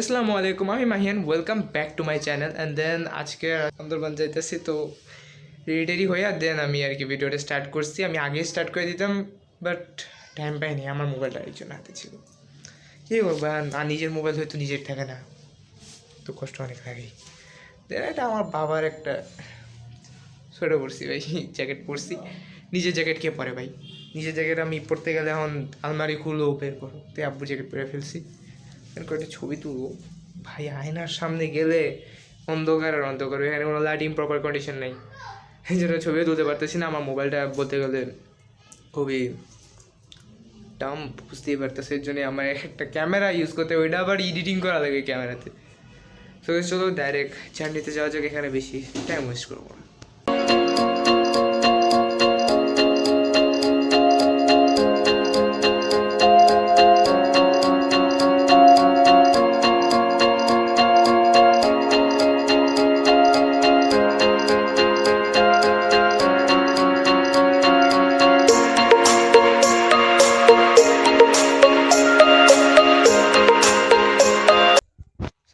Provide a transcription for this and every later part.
আসসালামু আলাইকুম আমি Mahiyan welcome back to my channel and then আজকে সুন্দরবন যাইতেছি, তো রেডি হয়ে আর দেন আমি আর কি ভিডিওটা স্টার্ট করছি। আমি আগে স্টার্ট করে দিতাম বাট টাইম পাইনি, আমার মোবাইলটা একজন হাতে ছিল। কী করব না, নিজের মোবাইল হয়তো নিজের থাকে না। তো কষ্ট অনেক লাগেই। দেন এটা আমার বাবার একটা সোয়েটার পরছি ভাই জ্যাকেট পরছি। নিজের জ্যাকেট কে পরে ভাই। নিজের জ্যাকেট আমি পরতে গেলে এখন আলমারি খুলো বের করো। তাই আব্বু জ্যাকেট পরে ফেলছি। একটা ছবি তুলবো। ভাই, আয়নার সামনে গেলে অন্ধকার আর অন্ধকার, এখানে কোনো লাইটিং প্রপার কন্ডিশন নেই। এই জন্য ছবিও তুলতে পারতেছি না, আমার মোবাইলটা বলতে গেলে খুবই টাম বুঝতেই পারতেছে, এর জন্য আমার একটা ক্যামেরা ইউজ করতে ওইটা আবার এডিটিং করা লাগে ক্যামেরাতে তো চলো ডাইরেক্ট চান্ডিতে যাওয়া যাক, এখানে বেশি টাইম ওয়েস্ট করব না।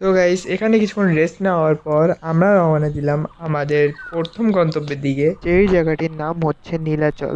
সো গাইস এখানে কিছুক্ষণ রেস্ট নেওয়ার পর আমরা রওনা দিলাম আমাদের প্রথম গন্তব্যের দিকে। যেই জায়গাটির নাম হচ্ছে নীলাচল।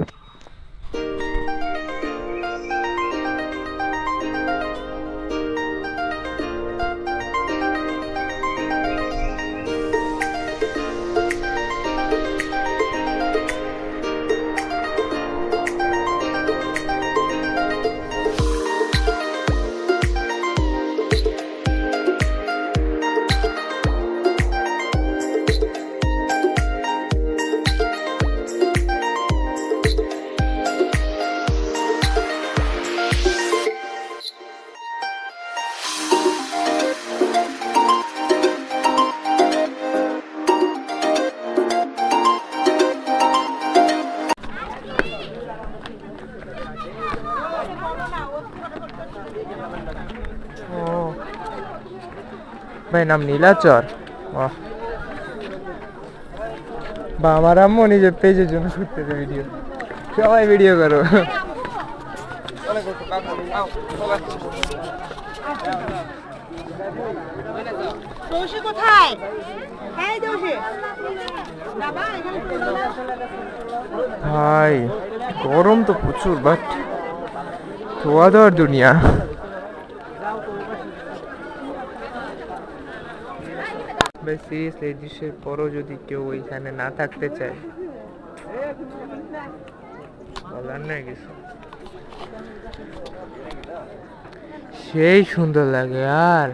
ও। ভাই নাম নীলাচর বাহ। বা আমার আম্মু নিজের পেজের জন্য করতেছে ভিডিও সবাই ভিডিও করো। হ্যাঁ। ভাই গরম তো প্রচুর বাট ধোয়া দেওয়ার দুনিয়া ভাই সিরিয়াসলি এই দৃশ্যের পরও যদি কেউ ওইখানে না থাকতে চায়। বলার নাই কিছু। সেই সুন্দর লাগে আর।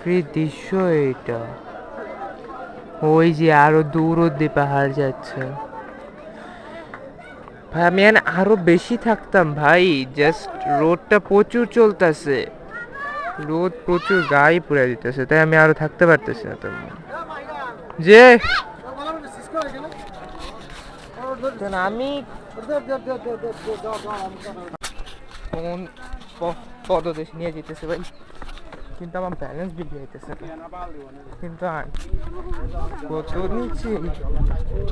কি দৃশ্য এইটা। ওই যে আরও দূর অব্দি পাহাড় যাচ্ছে। ভাই আমি এখানে আরও বেশি থাকতাম ভাই। জাস্ট রোডটা প্রচুর চলতেছে। রোদ প্রচুর গায়ে পুড়ে দিতেছে তাই আমি আরও থাকতে পারতেছি না তেমন। যে আমি কোন পদদেশ নিয়ে যেতেছে ভাই। কিন্তু আমার ব্যালেন্স বিগড়ে যেতেছে কিন্তু আর কত নিচে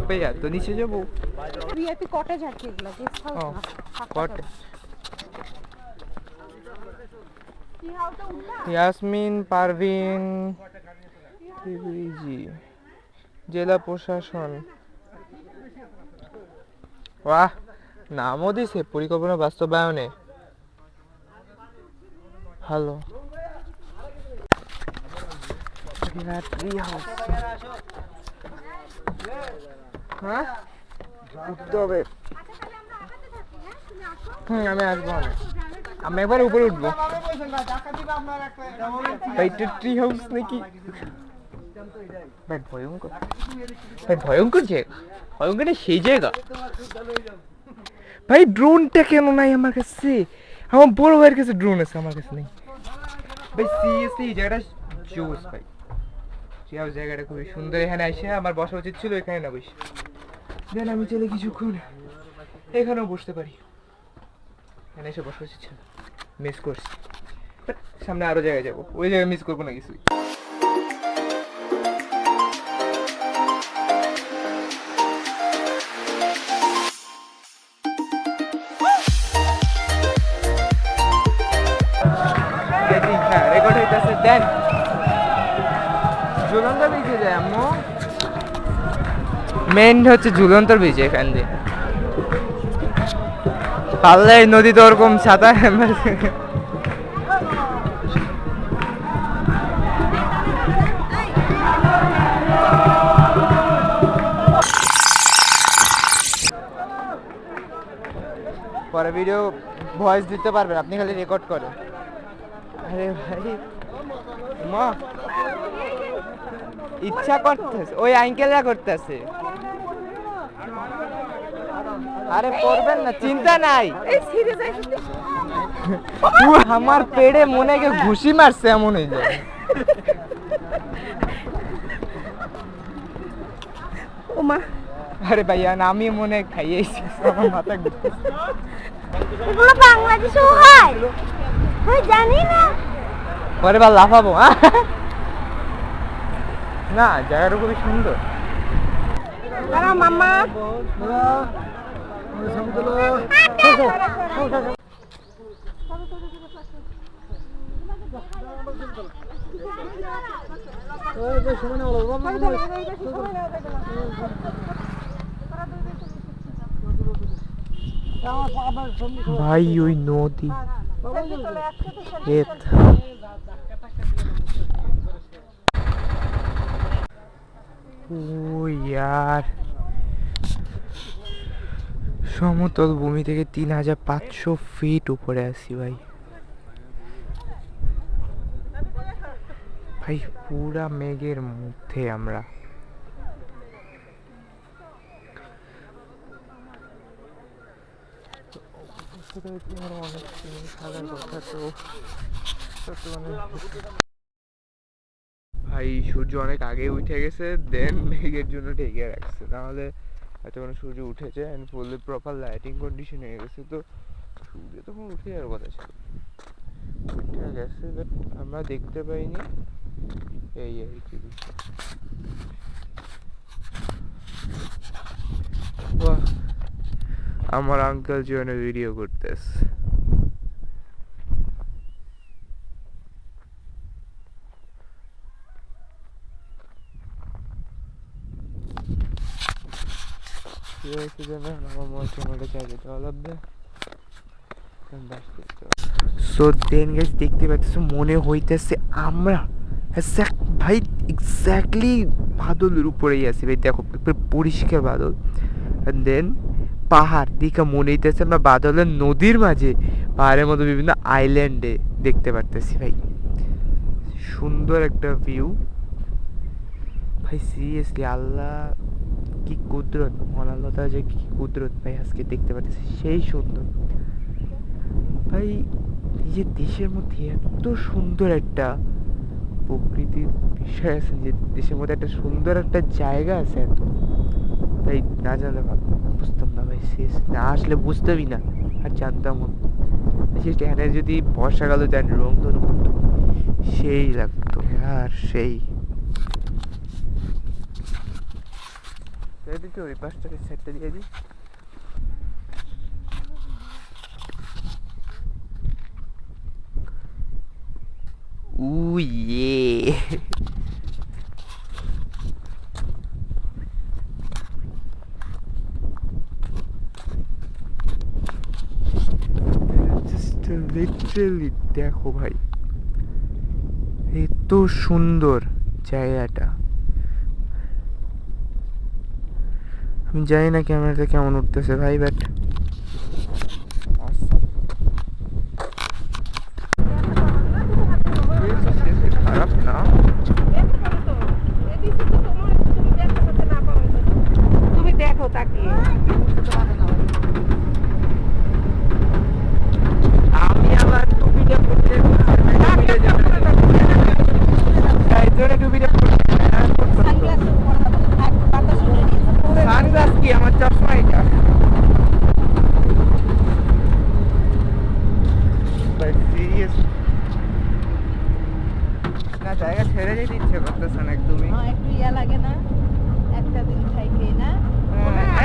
ভাই এত নিচে যাব? ভিআইপি কটেজ আর কি এগুলো? গেস্ট হাউস কট কি হাউসটা ইয়াসমিন পারভিন ত্রিবেদী জেলা প্রশাসন। বাহ নামও দিছে পরিকল্পনা বাস্তবায়নে। ভালো ট্রি হাউস হ্যাঁ উঠতে হবে হুম আমি আসব আমি একবার উপরে উঠবো এইটা ট্রি হাউস নাকি ভাই ভয়ঙ্কর ভাই ভয়ঙ্কর জায়গা ভয়ঙ্কর সেই জায়গা ভাই ড্রোনটা কেন নাই আমার কাছে আমার বড় ভাইয়ের কাছে ড্রোন আছে আমার কাছে নেই ভাই সিরিয়াসলি এই জায়গাটা জোস ভাই ট্রি জায়গাটা খুবই সুন্দর। এখানে এসে আমার বসা উচিত ছিল, এখানে না বসে। দেন আমি চলে কিছুক্ষণ এখানেও বসতে পারি। এখানে এসে বসা উচিত ছিল। মিস করছি। সামনে আরও জায়গায় যাব। ওই জায়গায় মিস করব না কিছুই। ঝুলন্ত ব্রিজে যায়, আম্মু। মেন হচ্ছে ঝুলন্ত ব্রিজ, এখান দিয়ে। পারলে এই নদীতে ওরকম সাঁতার পরে ভিডিও ভয়েস দিতে পারবেন, আপনি খালি রেকর্ড করেন। আরে ভাই মা ইচ্ছা করতেছে ওই আঙ্কেলরা করতেছে। আরে করবেন না চিন্তা নাই। আমার পেড়ে মনে কে ঘুষি মারছে এমন হয়ে যায় ওমা। আরে ভাইয়া না আমি মনে খাইয়েছি আমার মাথা ঘুরতেছে। এগুলো বাংলাদেশেও হয়। জানি না। পরে বার লাফাবো। না জায়গাটা খুবই সুন্দর। ভাই ওই নদী। সমতল ভূমি থেকে তিন হাজার পাঁচশো ফিট উপরে আছি ভাই। ভাই, পুরা মেঘের মধ্যে আমরা। ভাই সূর্য অনেক আগে উঠে গেছে দেন মেঘের জন্য ঢেকে রাখছে। নাহলে এতক্ষণ সূর্য উঠেছে and fully proper lighting condition হয়ে গেছে। তো সূর্য তখন উঠে যাওয়ার কথা ছিল উঠে গেছে বাট আমরা দেখতে পাইনি। এই আর কি। বাহ, আমার আঙ্কেল জীবনে ভিডিও করতেছে। সো দেন গেছ দেখতে পাচ্ছ মনে হইতেছে আমরা ভাই এক্স্যাক্টলি বাদলের উপরেই আছি। ভাই দেখো পরিষ্কার বাদল। দেন পাহাড় দিকে মনে হইতেছে আমরা বাদলের নদীর মাঝে, পাহাড়ের মতো বিভিন্ন আইল্যান্ডে দেখতে পারতেছি ভাই। সুন্দর একটা ভিউ ভাই সিরিয়াসলি আল্লাহ, কি কুদরত তাআলা যে কি কুদরত ভাই আজকে দেখতে পাচ্ছি সেই সুন্দর। ভাই যে দেশের মধ্যে এত সুন্দর একটা প্রকৃতির বিষয় আছে, যে দেশের মধ্যে একটা সুন্দর একটা জায়গা আছে এত। তাই না জানলে ভালো। বুঝতাম না ভাই শেষ। না আসলে বুঝতামই না আর জানতাম সেই এখানে যদি বর্ষাকালে দেন রং ধনু করতো সেই লাগতো। আর সেই। এদিকে ওই পাশটাকে সেটটা দিয়ে দিই। Ooh yeah. Literally দেখো ভাই এত সুন্দর জায়গাটা। আমি জানি না ক্যামেরাতে কেমন উঠতেছে ভাই বাট খারাপ না তুমি দেখো তাকিয়ে আমি আবার টুপিটা পরতে টুপিটা যাবে তাই জন্য টুপিটা পরতে সানগ্লাস কি আমার চশমা এটা বাট সিরিয়াস না জায়গা ছেড়ে যেতে ইচ্ছে করতেছে না একদমই একটু ইয়া লাগে না একটা দিন থাইকে না।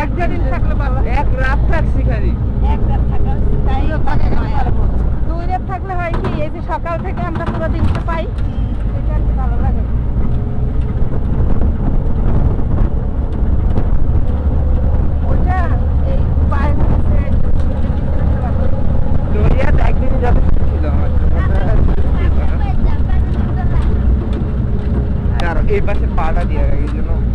একটা দিন থাকলে ভালো এক রাত থাকছি খালি এক রাত থাকা তাই থাকে দুই রাত থাকলে হয় কি এই যে সকাল থেকে আমরা পুরো দিনটা পাই। এটা ভালো লাগে ওইটা এই পায়ের নিচে দরিয়াতে একদিন যথেষ্ট ছিল আমার আর এই পাশে পাটা দিয়ে এই জন্য এখানে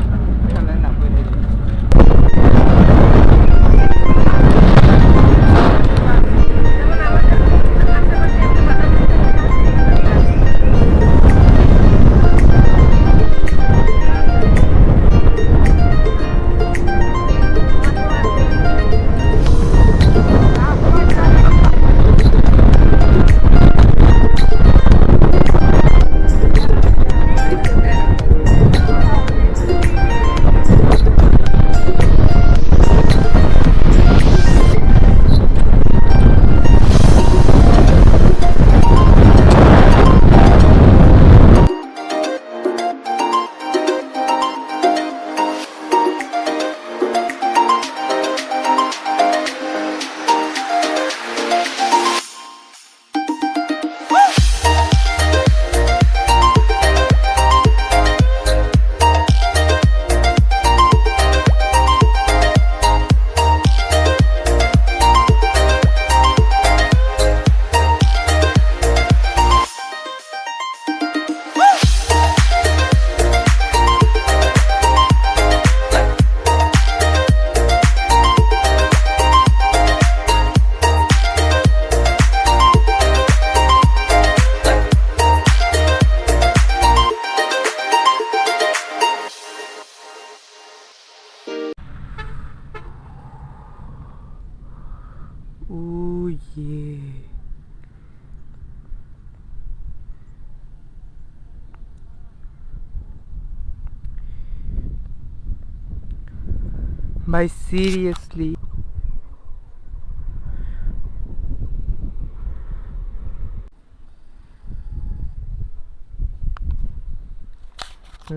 ভাই সিরিয়াসলি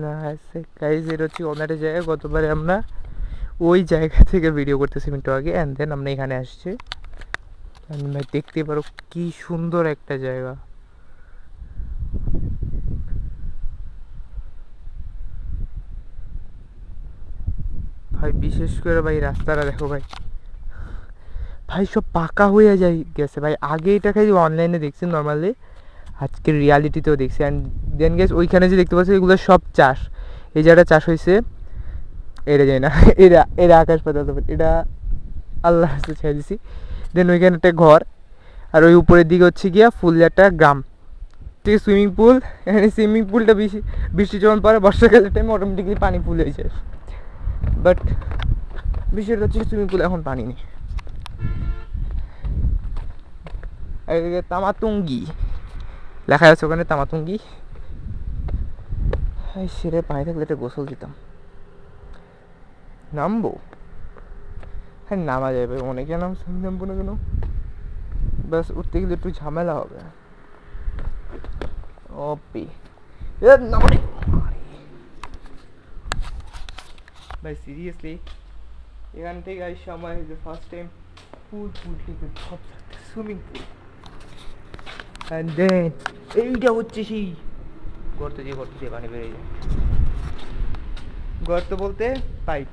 না গাইজ এর হচ্ছে ওনারের জায়গা গতবারে আমরা ওই জায়গা থেকে ভিডিও করতেছি মিনিট আগে অ্যান্ড দেন আমরা এখানে আসছি। ভাই, দেখতে পারো কি সুন্দর একটা জায়গা। ভাই, বিশেষ করে ভাই রাস্তাটা দেখো ভাই। ভাই, সব পাকা হয়ে যায় গেছে। ভাই, আগে এটা খালি অনলাইনে দেখছি নর্মালি আজকে রিয়ালিটিতেও দেখছি। অ্যান্ড দেন গেস ওইখানে যে দেখতে পাচ্ছি, এগুলো সব চাষ। এই জায়গাটা চাষ হয়েছে, এটা যায় না এরা এরা আকাশ পাতাল। এটা আল্লাহ হাতে ছেড়ে দিছি। দেন ওইখানে একটা ঘর, আর ওই উপরের দিকে হচ্ছে গিয়া ফুল একটা গ্রাম। ঠিক সুইমিং পুল এখানে সুইমিং পুলটা বেশি, বৃষ্টি যখন পরে বর্ষাকালের টাইমে অটোমেটিকলি পানি ফুল হয়ে যায়। বাট বিষয়টা হচ্ছে সুইমিং পুলে এখন পানি নেই। তামাতুঙ্গি, লেখা আছে ওখানে, তামাতুঙ্গি। সেরে পানি থাকলে একটা গোসল দিতাম। নামবো? হ্যাঁ নামা যাবে অনেকে নাম নামবো না কেন? ব্যাস, উঠতে গেলে একটু ঝামেলা হবে। ওপি নামো রে। ভাই সিরিয়াসলি এখান থেকে আসছে আমার যে ফার্স্ট টাইম পুল পুল থেকে সব সুইমিং পুল অ্যান্ড দেন এইটা হচ্ছে সেই। গর্ত দিয়ে গর্ত দিয়ে পানি বেরিয়ে যায়। গর্ত বলতে পাইপ।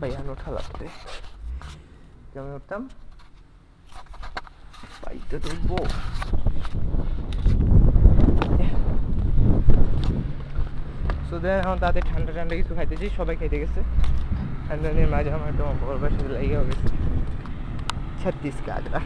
ভাই আমি ওঠা লাগবে কেমন উঠতাম? পাইপটা তো দেন এখন তাদের ঠান্ডা ঠান্ডা কিছু খাইতেছি, সবাই খাইতে গেছে। ঠান্ডা নিয়ে মাঝে আমার একটা বড় পাশে লাগিয়ে গেছে। ছত্রিশ কাজরা